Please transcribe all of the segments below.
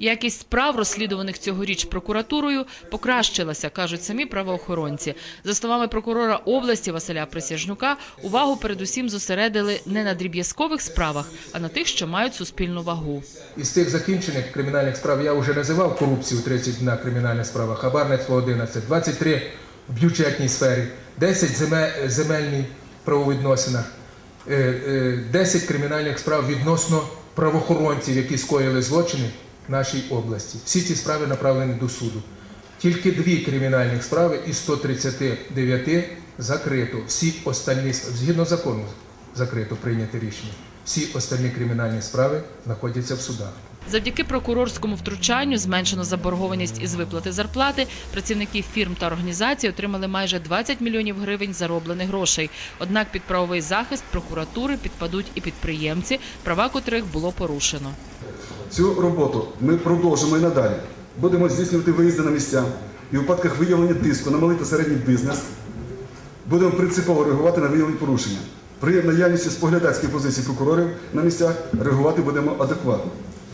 Якість справ, розслідуваних цьогоріч прокуратурою, покращилася, кажуть самі правоохоронці. За словами прокурора області Василя Присяжнюка, увагу передусім зосередили не на дріб'язкових справах, а на тих, що мають суспільну вагу. Із тих закінчених кримінальних справ я вже називав корупцію 31 кримінальних справах, хабарництво 11, 23 в бюджетній сфері, 10 земе- земельній правовідносинах, е, е, 10 кримінальних справ відносно правоохоронців, які скоїли злочини нашій області. Всі ці справи направлені до суду. Тільки дві кримінальних справи із 139 закрито. Всі остальні, згідно закону, закрито прийняте рішення. Всі остальні кримінальні справи знаходяться в судах. Завдяки прокурорському втручанню зменшено заборгованість із виплати зарплати. Працівники фірм та організацій отримали майже 20 мільйонів гривень зароблених грошей. Однак під правовий захист прокуратури підпадуть і підприємці, права котрих було порушено. Цю роботу ми продовжимо і надалі. Будемо здійснювати виїзди на місця і в випадках виявлення тиску на малий та середній бізнес будемо принципово реагувати на виявлені порушення. При наявності споглядацьких позицій прокурорів на місцях реагувати будемо адекватно.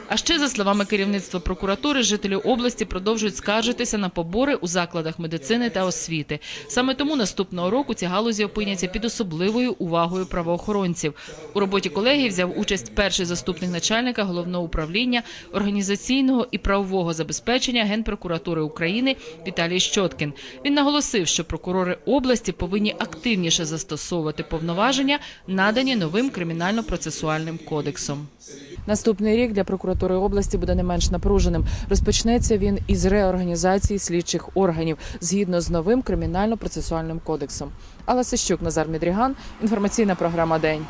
А ще, за словами керівництва прокуратури, жителі області продовжують скаржитися на побори у закладах медицини та освіти. Саме тому наступного року ці галузі опиняться під особливою увагою правоохоронців. У роботі колегії взяв участь перший заступник начальника головного управління організаційного і правового забезпечення Генпрокуратури України Віталій Щоткін. Він наголосив, що прокурори області повинні активніше застосовувати повноваження, надані новим кримінально-процесуальним кодексом. Наступний рік для прокуратури області буде не менш напруженим. Розпочнеться він із реорганізації слідчих органів згідно з новим кримінально-процесуальним кодексом. Алла Сищук, Назар Мідріган. Інформаційна програма День.